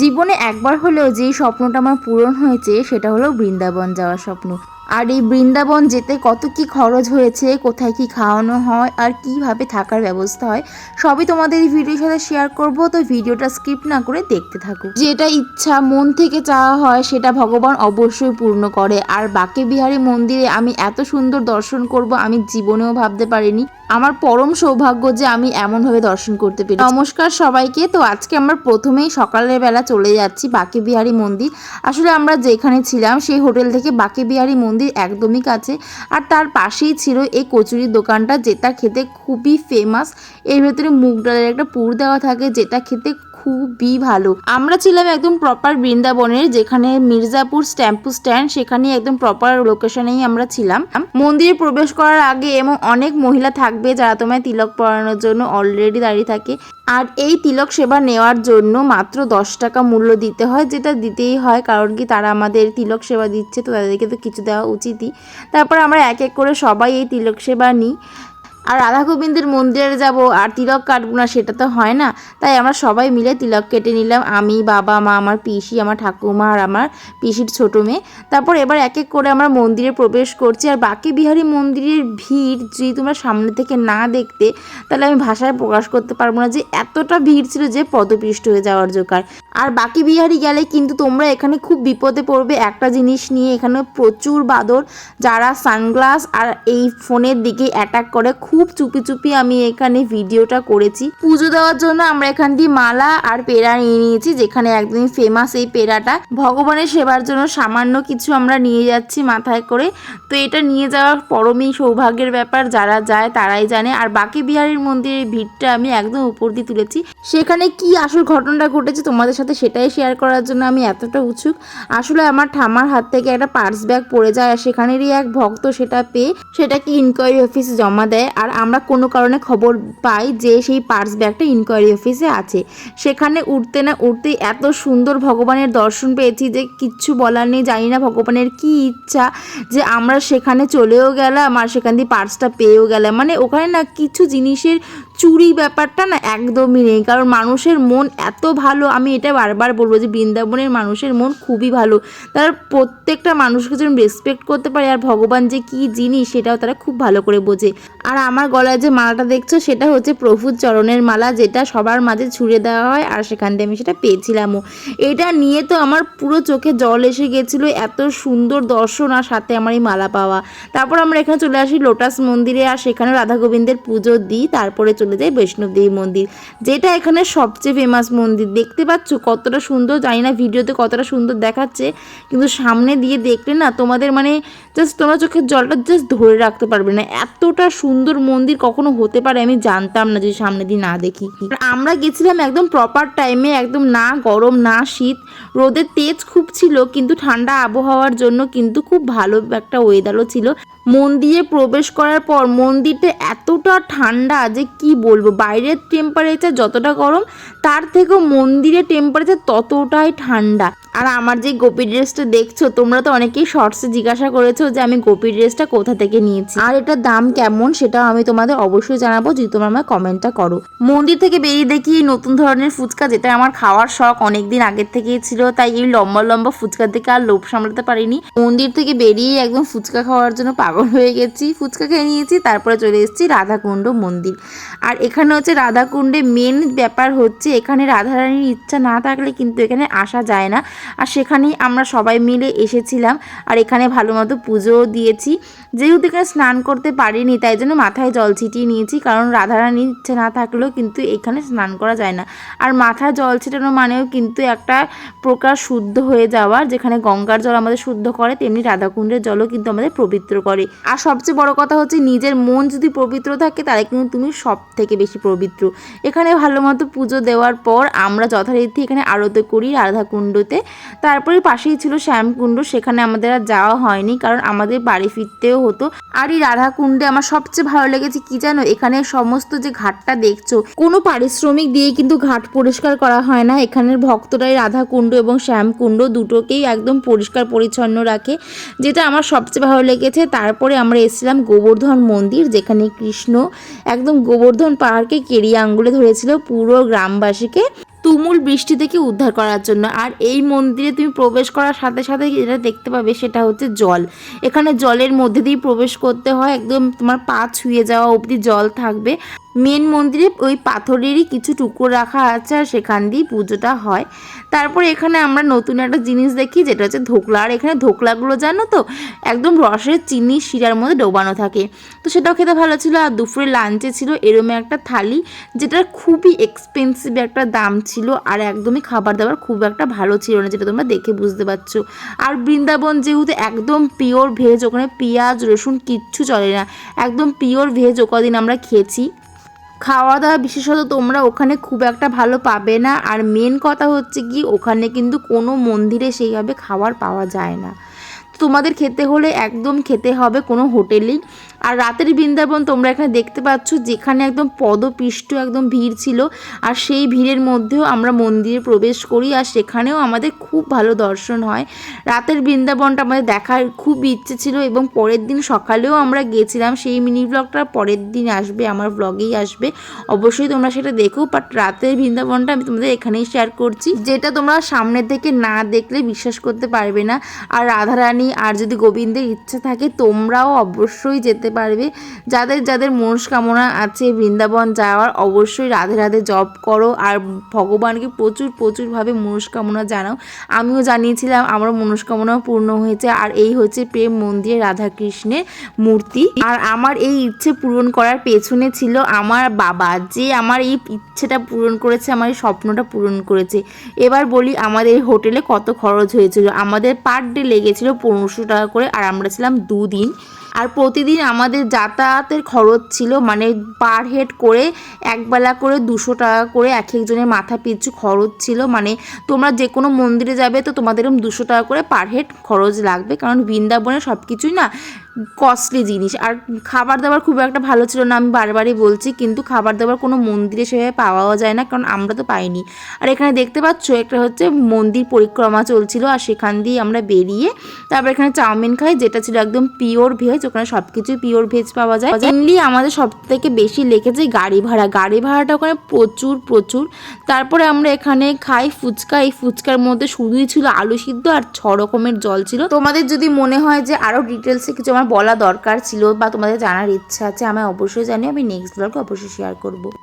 জীবনে একবার হলেও যেই স্বপ্নটা আমার পূরণ হয়েছে, সেটা হলো বৃন্দাবন যাওয়ার স্বপ্ন। আর এই বৃন্দাবন যেতে কত কি খরচ হয়েছে, কোথায় কি খাওয়ানো হয়, আর কীভাবে থাকার ব্যবস্থা হয়, সবই তোমাদের এই ভিডিওর সাথে শেয়ার করব। তো ভিডিওটা স্কিপ না করে দেখতে থাকো। যেটা ইচ্ছা, মন থেকে চাওয়া হয়, সেটা ভগবান অবশ্যই পূর্ণ করে। আর বাকে বিহারী মন্দিরে আমি এত সুন্দর দর্শন করব, আমি জীবনেও ভাবতে পারিনি। আমার পরম সৌভাগ্য যে আমি এমনভাবে দর্শন করতে পেরেছি। নমস্কার সবাইকে। তো আজকে আমরা প্রথমেই সকালের বেলা চলে যাচ্ছি বাকি বিহারি মন্দির। আসলে আমরা যেখানে ছিলাম সেই হোটেল থেকে বাকি বিহারি মন্দির একদমই কাছে। আর তার পাশেই ছিল এই কচুরির দোকানটা, যেটা খেতে খুবই ফেমাস এর ভেতরে মুগ ডালের একটা পুর দেওয়া থাকে, যেটা খেতে খুবই ভালো। আমরা ছিলাম একদম প্রপার বৃন্দাবনের, যেখানে মির্জাপুর স্ট্যাম্পু স্ট্যান্ড সেখানে একদম প্রপার লোকেশনেই আমরা ছিলাম। মন্দিরে প্রবেশ করার আগে এবং অনেক মহিলা থাকবে যারা তোমায় তিলক পরানোর জন্য অলরেডি দাঁড়িয়ে থাকে। আর এই তিলক সেবা নেওয়ার জন্য মাত্র দশ টাকা মূল্য দিতে হয়, যেটা দিতেই হয়, কারণ কি তারা আমাদের তিলক সেবা দিচ্ছে, তো তাদেরকে তো কিছু দেওয়া উচিতই। তারপর আমরা এক এক করে সবাই এই তিলক সেবা নিই। আর রাধা গোবিন্দের মন্দিরে যাব আর তিলক কাটবো না, সেটা তো হয় না। তাই আমরা সবাই মিলে তিলক কেটে নিলাম। আমি, বাবা, মা, আমার পিসি, আমার ঠাকুমা আর আমার পিসির ছোটো মেয়ে। তারপর এবার এক এক করে আমরা মন্দিরে প্রবেশ করছি। আর বাকি বিহারী মন্দিরের ভিড় যদি তোমরা সামনে থেকে না দেখতে, তাহলে আমি ভাষায় প্রকাশ করতে পারব না যে এতটা ভিড় ছিল যে পদপৃষ্ট হয়ে যাওয়ার জোগাড় আর বাকি বিহারি গেলে কিন্তু তোমরা এখানে খুব বিপদে পড়বে। একটা জিনিস নিয়ে এখানে প্রচুর বাদর, যারা সানগ্লাস আর এই ফোনের দিকে অ্যাটাক করে। খুব চুপি চুপি আমি এখানে ভিডিওটা করেছি। পুজো দেওয়ার জন্য আমরা এখান দিয়ে মালা আর পেড়া নিয়ে নিয়েছি, যেখানে একদমই ফেমাস এই পেড়াটা। ভগবানের সেবার জন্য সামান্য কিছু আমরা নিয়ে যাচ্ছি মাথায় করে। তো এটা নিয়ে যাওয়ার পরমই সৌভাগ্যের ব্যাপার, যারা যায় তারাই জানে। আর বাকি বিহারীর মন্দিরের ভিড়টা আমি একদম উপর দিয়ে তুলেছি। সেখানে কি আসল ঘটনাটা ঘটেছে তোমাদের সাথে সেটাই শেয়ার করার জন্য আমি এতটা উৎসুক। আসলে আমার ঠামার হাত থেকে একটা পার্স ব্যাগ পড়ে যায় আর সেখানেরই এক ভক্ত সেটা পেয়ে সেটাকে ইনকোয়ারি অফিসে জমা দেয়। আর আমরা কোনো কারণে খবর পাই যে সেই পার্স ব্যাগটা ইনকোয়ারি অফিসে আছে। সেখানে উঠতে না উঠতে এত সুন্দর ভগবানের দর্শন পেয়েছি যে কিচ্ছু বলার নেই, জানি না ভগবানের কি ইচ্ছা যে আমরা সেখানে চলেও গেলাম আর সেখান দিয়ে পার্সটা পেয়েও গেলাম। মানে ওখানে না কিছু জিনিসের চুরি ব্যাপারটা না একদমই নেই। কারণ মানুষের মন এত ভালো, আমি এটা বারবার বলব যে বৃন্দাবনের মানুষের মন খুবই ভালো। তারা প্রত্যেকটা মানুষকে যেন রেসপেক্ট করতে পারে আর ভগবান যে কি জিনিস সেটাও তারা খুব ভালো করে বোঝে। আর আমার গলায় যে মালাটা দেখছ সেটা হচ্ছে প্রভুর চরণের মালা যেটা সবার মাঝে ছুঁড়ে দেওয়া হয় আর সেখান থেকে আমি সেটা পেয়েছিলামও। এটা নিয়ে তো আমার পুরো চোখে জল এসে গেছিল, এত সুন্দর দর্শন আর সাথে আমার এই মালা পাওয়া। তারপর আমরা এখানে চলে আসি লোটাস মন্দিরে আর সেখানে রাধা গোবিন্দের পুজো দিই, তারপরে চলে যাই বৈষ্ণবদেবী মন্দির, যেটা এখানে সবচেয়ে ফেমাস মন্দির। দেখতে পাচ্ছ কতটা সুন্দর, জানি না ভিডিওতে কতটা সুন্দর দেখাচ্ছে, কিন্তু সামনে দিয়ে দেখলে না তোমাদের মানে জাস্ট তোমরা চোখের জলটা জাস্ট ধরে রাখতে পারবে না। এতটা সুন্দর মন্দির কখনো হতে পারে আমি জানতাম না যে সামনে দিয়ে না দেখি আমরা গেছিলাম একদম প্রপার টাইমে একদম না গরম, না শীত, রোদের তেজ খুব ছিল, কিন্তু ঠান্ডা আবহাওয়ার জন্য কিন্তু খুব ভালো একটা ওয়েদারও ছিল। মন্দিরে প্রবেশ করার পর মন্দিরটা এতটা ঠান্ডা যে কি বলব? বাইরের টেম্পারেচার যতটা গরম, তার থেকেও মন্দিরের টেম্পারেচার ততটাই ঠান্ডা। আর আমার যে গোপী ড্রেসটা দেখছ, তোমরা তো অনেকেই শর্টসে জিজ্ঞাসা করেছ যে আমি গোপী ড্রেসটা কোথা থেকে নিয়েছি। আর এটার দাম কেমন সেটাও আমি তোমাদের অবশ্যই জানাব, যদি তোমরা আমার কমেন্টটা করো। মন্দির থেকে বেরিয়ে দেখি নতুন ধরনের ফুচকা, যেটা আমার খাওয়ার শখ অনেকদিন আগের থেকেই ছিল, তাই এই লম্বা লম্বা ফুচকার দিকে আর লোভ সামলাতে পারিনি। মন্দির থেকে বেরিয়ে একদম ফুচকা খাওয়ার জন্য পাগল হয়ে গেছি, ফুচকা খেয়ে নিয়েছি, তারপরে চলে এসেছি রাধাকুণ্ড মন্দির। আর এখানে হচ্ছে রাধাকুণ্ডে মেন ব্যাপার হচ্ছে এখানে রাধারানীর ইচ্ছা না থাকলে কিন্তু এখানে আসা যায় না। আর সেখানেই আমরা সবাই মিলে এসেছিলাম আর এখানে ভালো মতো পুজোও দিয়েছি। যেহেতু এখানে স্নান করতে পারিনি, তাই জন্য মাথায় জল ছিটিয়ে নিয়েছি, কারণ রাধারানীর ইচ্ছে না থাকলেও কিন্তু এখানে স্নান করা যায় না। আর মাথায় জল ছিটানো মানেও কিন্তু একটা প্রকার শুদ্ধ হয়ে যাওয়ার যেখানে গঙ্গার জল আমাদের শুদ্ধ করে, তেমনি রাধাকুণ্ডের জলও কিন্তু আমাদের পবিত্র করে। আর সবচেয়ে বড় কথা হচ্ছে নিজের মন যদি পবিত্র থাকে, তাহলে কিন্তু তুমি সব থেকে বেশি পবিত্র। এখানে ভালো মতো পুজো দেওয়ার পর আমরা যথারীতি এখানে আরতি করি রাধাকুণ্ডতে। তারপরে পাশেই ছিল শ্যামকুণ্ড, সেখানে আমাদের আর যাওয়া হয়নি কারণ আমাদের বাড়ি ফিরতেও হতো। আর এই রাধাকুণ্ডে আমার সবচেয়ে ভালো লেগেছে কি জানো? এখানে সমস্ত যে ঘাটটা দেখছ, কোনো পারিশ্রমিক দিয়ে কিন্তু ঘাট পরিষ্কার করা হয় না। এখানের ভক্তরাই রাধাকুণ্ড এবং শ্যামকুণ্ড দুটোকেই একদম পরিষ্কার পরিচ্ছন্ন রাখে, যেটা আমার সবচেয়ে ভালো লেগেছে। তারপরে আমরা এসেছিলাম গোবর্ধন মন্দির, যেখানে কৃষ্ণ একদম গোবর্ধন পাহাড়কে কেরিয়ে আঙ্গুলে ধরেছিল পুরো গ্রামবাসীকে তুমুল বৃষ্টি থেকে উদ্ধার করার জন্য। আর এই মন্দিরে তুমি প্রবেশ করার সাথে সাথে যেটা দেখতে পাবে সেটা হচ্ছে জল। এখানে জলের মধ্যে দিয়ে প্রবেশ করতে হয়, একদম তোমার পা ছুঁয়ে যাওয়া অবধি জল থাকবে। মেন মন্দিরে ওই পাথরেরই কিছু টুকরো রাখা আছে আর সেখান দিয়ে পুজোটা হয়। তারপর এখানে আমরা নতুন একটা জিনিস দেখি, যেটা হচ্ছে ধোকলা। আর এখানে ধোকলাগুলো জানো তো, একদম রসের চিনি শিরার মধ্যে ডোবানো থাকে। তো সেটাও খেতে ভালো ছিল। আর দুপুরে লাঞ্চে ছিল এরমে একটা থালি, যেটার খুবই এক্সপেন্সিভ একটা দাম ছিল। আর একদমই খাবার দাবার খুব একটা ভালো ছিল না, যেটা তোমরা দেখে বুঝতে পারছ। আর বৃন্দাবন যেহেতু একদম পিওর ভেজ ওখানে পেঁয়াজ, রসুন কিচ্ছু চলে না। একদম পিওর ভেজ ও কদিন আমরা খেয়েছি। খাওয়া দাওয়া বিশেষত তোমরা ওখানে খুব একটা ভালো পাবে না। আর মেন কথা হচ্ছে কি, ওখানে কিন্তু কোনো মন্দিরে সেইভাবে খাবার পাওয়া যায় না। তোমাদের খেতে হলে একদম খেতে হবে কোনো হোটেলেই আর রাতের বৃন্দাবন তোমরা এখানে দেখতে পাচ্ছ যেখানে একদম পদপিষ্ট, একদম ভিড় ছিল। আর সেই ভিড়ের মধ্যেও আমরা মন্দিরে প্রবেশ করি আর সেখানেও আমাদের খুব ভালো দর্শন হয়। রাতের বৃন্দাবনটা আমাদের দেখার খুব ইচ্ছে ছিল এবং পরের দিন সকালেও আমরা গেছিলাম। সেই মিনি ব্লগটা পরের দিন আসবে, আমার ব্লগেই আসবে। অবশ্যই তোমরা সেটা দেখো বাট রাতের বৃন্দাবনটা আমি তোমাদের এখানেই শেয়ার করছি। যেটা তোমরা সামনে থেকে না দেখলে বিশ্বাস করতে পারবে না। আর রাধারানী আর যদি গোবিন্দের ইচ্ছা থাকে তোমরাও অবশ্যই যেতে পারবে। যাদের যাদের মনস্কামনা আছে বৃন্দাবন যাওয়ার, অবশ্যই রাধে রাধে জপ করো। আর ভগবানকে প্রচুর, প্রচুরভাবে মনস্কামনা জানাও। আমিও জানিয়েছিলাম, আমার মনস্কামনাও পূর্ণ হয়েছে। আর এই হচ্ছে প্রেম মন্দিরে রাধাকৃষ্ণের মূর্তি। আর আমার এই ইচ্ছে পূরণ করার পেছনে ছিল আমার বাবা। যে আমার এই ইচ্ছেটা পূরণ করেছে, আমার এই স্বপ্নটা পূরণ করেছে। এবার বলি, আমাদের এই হোটেলে কত খরচ হয়েছিল? আমাদের পার ডে লেগেছিল পনেরোশো টাকা করে, আর আমরা ছিলাম দুদিন। আর প্রতিদিন আমাদের যাতায়াতের খরচ ছিল মানে পার হেড করে একবেলা করে দুশো টাকা করে এক একজনের মাথা পিছু খরচ ছিল। মানে তোমরা যে কোনো মন্দিরে যাবে তো তোমাদের দুশো টাকা করে পার হেড খরচ লাগবে। কারণ বৃন্দাবনে সব কিছুই না কস্টলি জিনিস। আর খাবার দাবার খুব একটা ভালো ছিল না, আমি বারবারই বলছি, কিন্তু খাবার দাবার কোনো মন্দিরে সেভাবে পাওয়াও যায় না, কারণ আমরা তো পাইনি। আর এখানে দেখতে পাচ্ছ, একটা হচ্ছে মন্দির পরিক্রমা চলছিল, আর সেখান দিয়ে আমরা বেরিয়ে তারপর এখানে চাউমিন খাই, যেটা ছিল একদম পিওর ভেজ ওখানে সব কিছুই পিওর ভেজ পাওয়া যায়। মেনলি আমাদের সব থেকে বেশি লেগেছে গাড়ি ভাড়া। গাড়ি ভাড়াটা ওখানে প্রচুর প্রচুর। তারপরে আমরা এখানে খাই ফুচকা, এই ফুচকার মধ্যে শুধুই ছিল আলু সিদ্ধ আর ছ রকমের জল ছিল। তোমাদের যদি মনে হয় যে আরও ডিটেলসে কিছু আমার বলা দরকার ছিল বা তোমাদের জানার ইচ্ছা আছে, আমায় অবশ্যই জানিও। আমি নেক্সট ব্লগে অবশ্যই শেয়ার করব।